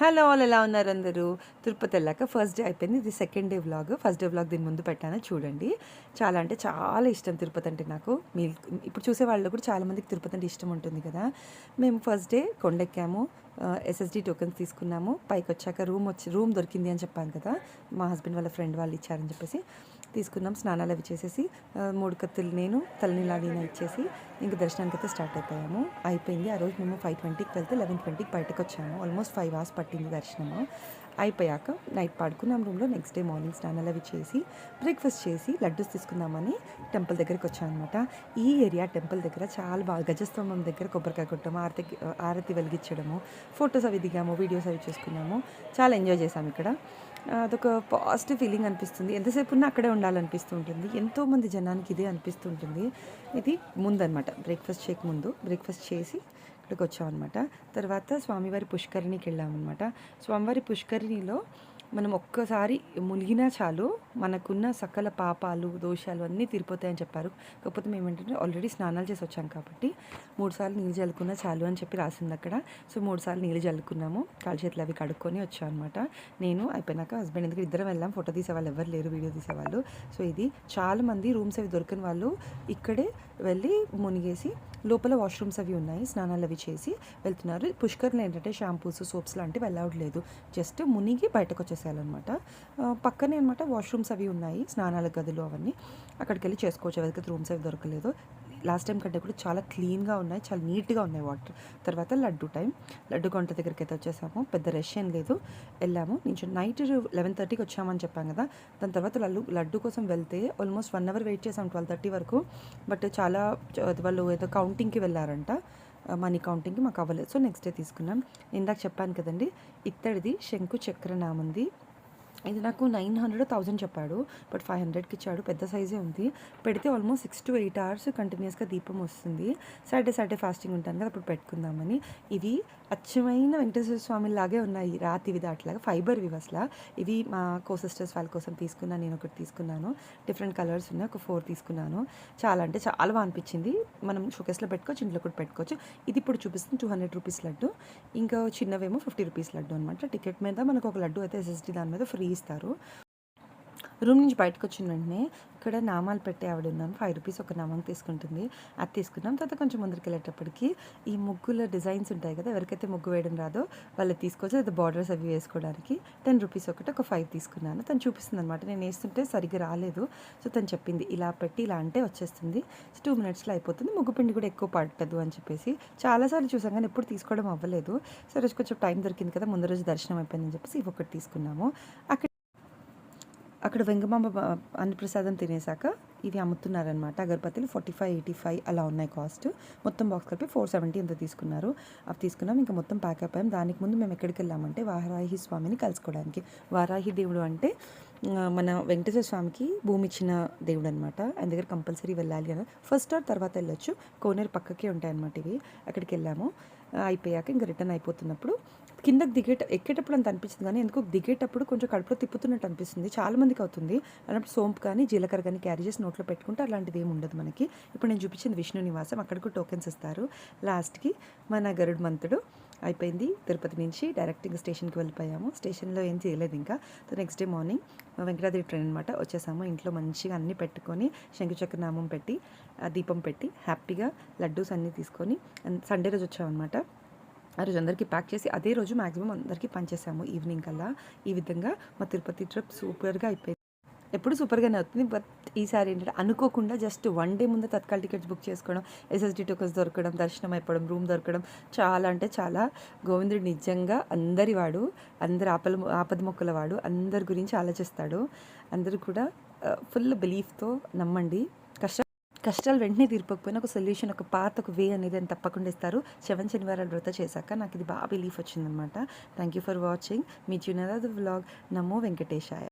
Hello వాళ్ళు ఎలా ఉన్నారు అందరూ? తిరుపతి వెళ్ళాక ఫస్ట్ డే అయిపోయింది. ఇది second day vlog first day vlog దీని ముందు పెట్టాను. చూడండి. చాలా అంటే చాలా ఇష్టం తిరుపతి అంటే నాకు. మీ ఇప్పుడు చూసే వాళ్ళు కూడా చాలామందికి తిరుపతి అంటే ఇష్టం ఉంటుంది కదా. మేము ఫస్ట్ డే కొండెక్కాము. ఎస్ఎస్డి టోకెన్స్ తీసుకున్నాము. పైకి వచ్చాక రూమ్ వచ్చి రూమ్ దొరికింది అని చెప్పాను కదా. మా హస్బెండ్ వాళ్ళ ఫ్రెండ్ వాళ్ళు ఇచ్చారని చెప్పేసి. తీసుకున్నాం స్నానాలు అవి చేసేసి మూడు కత్తులు నేను తలనీలాడిన ఇచ్చేసి ఇంకా దర్శనానికి అయితే స్టార్ట్ అయిపోయాము. అయిపోయింది. ఆ రోజు మేము ఫైవ్ ట్వంటీకి వెళ్తే లెవెన్ ట్వంటీకి బయటకు వచ్చాము ఆల్మోస్ట్ ఫైవ్ అవర్స్ పట్టింది దర్శనము. అయిపోయాక నైట్ పడుకున్నాం రూమ్లో నెక్స్ట్ డే మార్నింగ్ స్నానాలు అవి చేసి బ్రేక్ఫాస్ట్ చేసి లడ్డూస్ తీసుకుందామని టెంపుల్ దగ్గరికి వచ్చాం అనమాట ఈ ఏరియా టెంపుల్ దగ్గర చాలా బాగా గజస్తంభం దగ్గర కొబ్బరికాయ కొట్టడం ఆరతి ఆరతి వెలిగించడము ఫొటోస్ అవి దిగాము వీడియోస్ అవి చేసుకున్నాము. చాలా ఎంజాయ్ చేసాము ఇక్కడ. అదొక పాజిటివ్ ఫీలింగ్ అనిపిస్తుంది. ఎంతసేపు ఉన్నా అక్కడే ఉండాలనిపిస్తూ ఉంటుంది. ఎంతోమంది జనానికి ఇదే అనిపిస్తుంటుంది ఇది ముందనమాట బ్రేక్ఫాస్ట్ చేయక ముందు. బ్రేక్ఫాస్ట్ చేసి అక్కడికి వచ్చామన్నమాట తర్వాత స్వామివారి పుష్కరిణికి వెళ్ళామన్నమాట స్వామివారి పుష్కరిణిలో మనం ఒక్కసారి మునిగినా చాలు మనకున్న సకల పాపాలు దోషాలు అన్నీ తీరిపోతాయని చెప్పారు. కాకపోతే మేము ఏంటంటే ఆల్రెడీ స్నానాలు చేసి వచ్చాం కాబట్టి మూడుసార్లు నీళ్ళు చల్లుకున్నా చాలు అని చెప్పి రాసింది అక్కడ. సో మూడు సార్లు నీళ్ళు చల్లుకున్నాము కాలు చేతులు అవి కడుక్కొని వచ్చాం అనమాట నేను అయిపోయినాక హస్బెండ్ ఎందుకంటే ఇద్దరం వెళ్ళాం. ఫోటో తీసేవాళ్ళు ఎవరు లేరు వీడియో తీసేవాళ్ళు. సో ఇది చాలా మంది రూమ్స్ అవి దొరికిన వాళ్ళు ఇక్కడే వెళ్ళి మునిగేసి లోపల వాష్రూమ్స్ అవి ఉన్నాయి. స్నానాలు అవి చేసి వెళ్తున్నారు. పుష్కర్లు ఏంటంటే షాంపూస్ సోప్స్ లాంటివి అలౌడ్ లేదు. జస్ట్ మునిగి బయటకు వచ్చేసేయాలన్నమాట పక్కనే అనమాట వాష్రూమ్స్ అవి ఉన్నాయి స్నానాల గదులు అవన్నీ. అక్కడికి వెళ్ళి చేసుకోవచ్చు ఎవరికైతే రూమ్స్ అవి దొరకలేదు. లాస్ట్ టైం కంటే కూడా చాలా క్లీన్గా ఉన్నాయి చాలా నీట్గా ఉన్నాయి వాటర్ తర్వాత లడ్డు టైం లడ్డు కొంట దగ్గరికి అయితే వచ్చేసాము. పెద్ద రష్ ఏం లేదు. వెళ్ళాము. నేను నైట్ లెవెన్ థర్టీకి వచ్చామని చెప్పాను కదా. దాని తర్వాత లడ్డు లడ్డు కోసం వెళ్తే ఆల్మోస్ట్ వన్ అవర్ వెయిట్ చేసాం ట్వెల్వ్ థర్టీ వరకు. బట్ చాలా వాళ్ళు ఏదో కౌంటింగ్కి వెళ్ళారంట. మనీ కౌంటింగ్కి మాకు అవ్వలేదు. సో నెక్స్ట్ డే తీసుకున్నాం. ఇందాక చెప్పాను కదండి ఇత్తడిది శంకు చక్రనామంది ఇది నాకు నైన్ హండ్రెడ్ థౌజండ్ చెప్పాడు బట్ ఫైవ్ హండ్రెడ్కి ఇచ్చాడు. పెద్ద సైజే ఉంది. పెడితే almost six to eight hours కంటిన్యూస్గా దీపం వస్తుంది. సాటర్డే సాటర్డే ఫాస్టింగ్ ఉంటాను కదా అప్పుడు పెట్టుకుందామని. ఇది అచ్చమైన వెంకటేశ్వర స్వామి లాగే ఉన్నాయి రాతివి దాట్లాగా ఫైబర్ వివస్లా ఇవి మా కో సిస్టర్స్ వాళ్ళ కోసం తీసుకున్నాను నేను ఒకటి తీసుకున్నాను. డిఫరెంట్ కలర్స్ ఉన్నాయి ఒక ఫోర్ తీసుకున్నాను. చాలా అంటే చాలా బాగా అనిపించింది. మనం షోకేస్లో పెట్టుకోవచ్చు ఇంట్లో కూడా పెట్టుకోవచ్చు. ఇది ఇప్పుడు చూపిస్తుంది టూ హండ్రెడ్ రూపీస్ లడ్డు. ఇంకా చిన్నవేమో ఫిఫ్టీ రూపీస్ లడ్డు అనమాట టికెట్ మీద మనకు ఒక లడ్డు అయితే ఎస్ఎస్డి దాని మీద ఫ్రీ ఇస్తారు. రూమ్ నుంచి బయటకు వచ్చిన వెంటనే ఇక్కడ నామాలు పెట్టే ఆవిడ ఉన్నాను ఫైవ్ రూపీస్ ఒక నామం తీసుకుంటుంది. అది తీసుకున్నాం. తర్వాత కొంచెం ముందరికి వెళ్ళేటప్పటికి ఈ ముగ్గుల డిజైన్స్ ఉంటాయి కదా ఎవరికైతే ముగ్గు వేయడం రాదో వాళ్ళు తీసుకోవచ్చు లేదా బార్డర్స్ అవి వేసుకోవడానికి టెన్ రూపీస్ ఒకటి ఒక ఫైవ్ తీసుకున్నాను. తను చూపిస్తుంది అనమాట నేను వేస్తుంటే సరిగ్గా రాలేదు. సో తను చెప్పింది ఇలా పెట్టి ఇలా అంటే వచ్చేస్తుంది. టూ మినిట్స్లో అయిపోతుంది. ముగ్గు పిండి కూడా ఎక్కువ పట్టదు అని చెప్పేసి. చాలాసార్లు చూసాం కానీ ఎప్పుడు తీసుకోవడం అవ్వలేదు. సో రోజు కొంచెం టైం దొరికింది కదా ముందు రోజు దర్శనం అయిపోయిందని చెప్పేసి ఇవి ఒకటి తీసుకున్నాము. అక్కడ అక్కడ వెంగమాంబ అన్నప్రసాదం తినేసాక ఇవి అమ్ముతున్నారనమాట అగరబత్తిలు ఫార్టీ ఫైవ్ ఎయిటీ ఫైవ్ అలా ఉన్నాయి కాస్ట్ మొత్తం బాక్స్ కలిపి ఫోర్ సెవెంటీ ఎంత తీసుకున్నారు. అవి తీసుకున్నాం. ఇంకా మొత్తం ప్యాక్ అయిపోయాం. దానికి ముందు మేము ఎక్కడికి వెళ్ళామంటే వారాహి స్వామిని కలుసుకోవడానికి. వారాహి దేవుడు అంటే మన వెంకటేశ్వర స్వామికి భూమి ఇచ్చిన దేవుడు అనమాట ఆయన దగ్గర కంపల్సరీ వెళ్ళాలి అని ఫస్ట్ ఆర్ తర్వాత వెళ్ళొచ్చు. కోనేరు పక్కకే ఉంటాయన్నమాట ఇవి. అక్కడికి వెళ్ళాము. అయిపోయాక ఇంకా రిటర్న్ అయిపోతున్నప్పుడు కిందకు దిగేట ఎక్కేటప్పుడు అంత అనిపించింది కానీ ఎందుకు దిగేటప్పుడు కొంచెం కడుపులో తిప్పుతున్నట్టు అనిపిస్తుంది. చాలా మందికి అవుతుంది. అలాంటి సోంపు కానీ జీలకర్ర కానీ క్యారీ చేసి నోట్లో పెట్టుకుంటే అలాంటిది ఏమి ఉండదు మనకి. ఇప్పుడు నేను చూపించింది విష్ణు నివాసం. అక్కడ కూడా టోకెన్స్ ఇస్తారు. లాస్ట్కి మన గరుడు మంతుడు అయిపోయింది. తిరుపతి నుంచి డైరెక్ట్ ఇంకా స్టేషన్కి వెళ్ళిపోయాము. స్టేషన్లో ఏం చేయలేదు ఇంకా. So next day morning Venkatadri train అనమాట వచ్చేసాము. ఇంట్లో మంచిగా అన్నీ పెట్టుకొని శంకుచక్ర నామం పెట్టి దీపం పెట్టి హ్యాపీగా లడ్డూస్ అన్నీ తీసుకొని సండే రోజు వచ్చామన్నమాట. ఆ రోజు అందరికీ ప్యాక్ చేసి అదే రోజు మ్యాక్సిమం అందరికీ పనిచేసాము ఈవినింగ్ కల్లా. ఈ విధంగా మా తిరుపతి ట్రిప్ సూపర్గా అయిపోయింది. ఎప్పుడు సూపర్గానే అవుతుంది బట్ ఈసారి ఏంటంటే అనుకోకుండా జస్ట్ వన్ డే ముందు తత్కాల్ టికెట్స్ బుక్ చేసుకోవడం ఎస్ఎస్డి టోకన్స్ దొరకడం దర్శనం అయిపోవడం రూమ్ దొరకడం చాలా అంటే చాలా గోవిందుడు నిజంగా అందరి వాడు అందరి ఆపల ఆపద మొక్కల వాడు అందరి గురించి ఆలోచిస్తాడు. అందరూ కూడా ఫుల్ బిలీఫ్తో నమ్మండి. కష్టాలు వెంటనే తీరిపోకపోయినా ఒక సొల్యూషన్ ఒక పాత ఒక వే అనేది అని తప్పకుండా ఇస్తారు. శవన్ శనివారాలు వృత చేశాక నాకు ఇది బాగా బిలీఫ్ వచ్చిందనమాట థ్యాంక్ యూ ఫర్ వాచింగ్ మీ చునదా ద వ్లాగ్ నమో వెంకటేశాయ.